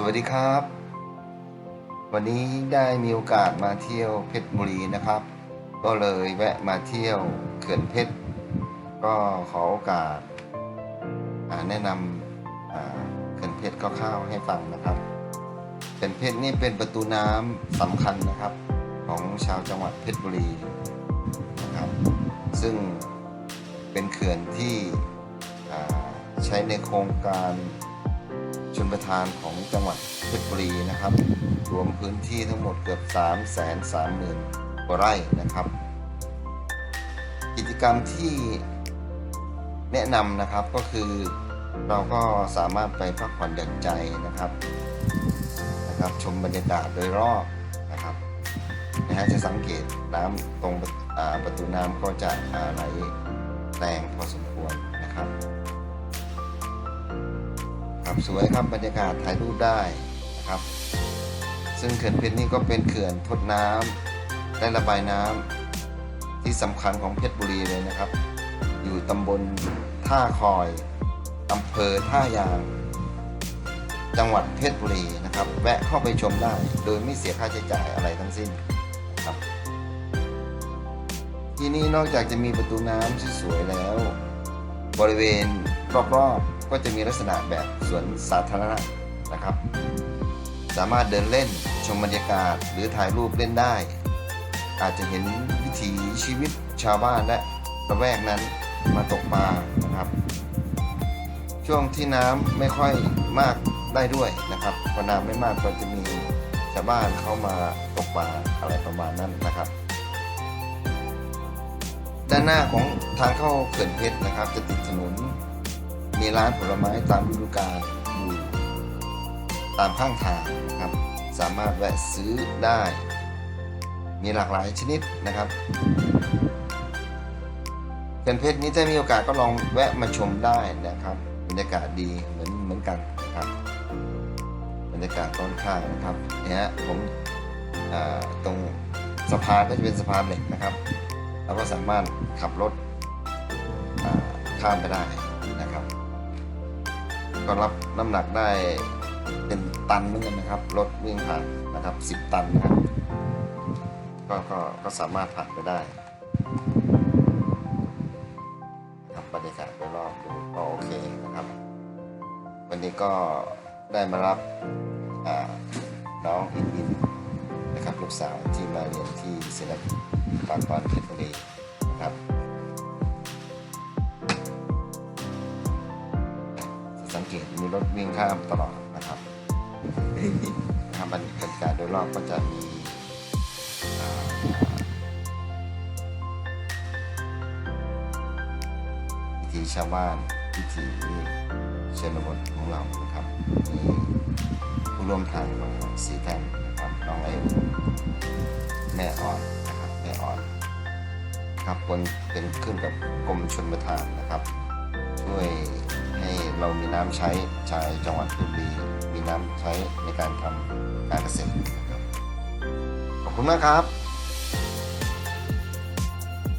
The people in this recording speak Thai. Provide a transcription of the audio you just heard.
สวัสดีครับ วันนี้ได้มีโอกาสมาเที่ยวเพชรบุรีนะครับ ก็เลยแวะมาเที่ยวเขื่อนเพชร ก็ขอโอกาสาแนะนำเขื่อนเพชรคร่าวๆให้ฟังนะครับเขื่อนเพชรนี่เป็นประตูน้ำสำคัญนะครับ ของชาวจังหวัดเพชรบุรีนะครับ ซึ่งเป็นเขื่อนที่ใช้ในโครงการ ชนประทานของจังหวัดเพชรบุรีนะครับ รวมพื้นที่ทั้งหมดเกือบ 3 3 0 0 0 0กว่าไร่นะครับ กิจกรรมที่แนะนำนะครับก็คือเราก็สามารถไปพักผ่อนหย่อนใจนะครับนะครับ ชมบรรยากาศโดยรอบนะครับนะฮะจะสังเกตน้ำตรงประอ่าประตูน้ำก็จะไหลแรงพอสมควร สวยครับบรรยากาศถ่ายรูปได้นะครับ ซึ่งเขื่อนเพชรนี่ก็เป็นเขื่อนทดน้ำและระบายน้ำที่สำคัญของเพชรบุรีเลยนะครับ อยู่ตำบลท่าคอยอำเภอท่ายาง จังหวัดเพชรบุรีนะครับ แวะเข้าไปชมได้โดยไม่เสียค่าใช้จ่ายอะไรทั้งสิ้นครับ ที่นี่นอกจากจะมีประตูน้ำที่สวยแล้ว บริเวณรอบๆ ก็จะมีลักษณะแบบสวนสาธารณะนะครับ สามารถเดินเล่นชมบรรยากาศหรือถ่ายรูปเล่นได้ อาจจะเห็นวิถีชีวิตชาวบ้านและระแวกนั้นมาตกปลานะครับ ช่วงที่น้ำไม่ค่อยมากได้ด้วยนะครับพอน้ำไม่มากก็จะมีชาวบ้านเข้ามาตกปลาอะไรประมาณนั้นนะครับด้านหน้าของทางเข้าเขื่อนเพชรนะครับ จะติดถนน มีร้านผลไม้ตามฤดูกาลอยู่ตามข้างทางนะครับ สามารถแวะซื้อได้ มีหลากหลายชนิดนะครับเขื่อนเพชรนี้ถ้ามีโอกาสก็ลองแวะมาชมได้นะครับบรรยากาศดีเหมือนเหมือนกันนะครับ บรรยากาศค่อนข้างนะครับเนี่ยผมตรงสะพานก็จะเป็นสะพานเหล็กนะครับเราก็สามารถขับรถข้ามไปได้ ก็รับน้ำหนักได้เป็นตันเหมือนกันนะครับรถวิ่งผ่านนะครับ 10 ตันนะครับก็ก็ก็สามารถผ่านไปได้ครับบรรยากาศโดยรอบดูก็โอเคนะครับ วันนี้ก็ได้มารับน้องอินอินนะครับลูกสาวที่มาเรียนที่ศิลปากรเพชรบุรีนะครับ สังเกตมีรถวิ่งข้ามตลอดนะครับนะครับบรรยากาศโดยรอบก็จะมีอ่าวิถีชาวบ้านวิถีชนบทของเรานะครับมีผู้ร่วมทางมาสี่ท่านนะครับน้องไอโอแม่อ่อนนะครับแม่อ่อนครับคนเป็นขึ้นกับกรมชนประทานนะครับ ช่วย เรามีน้ำใช้ชายจังหวัดพชรบุรีมีน้ำใช้ในการทำการเกษตรนะครับขอบคุณมากครับ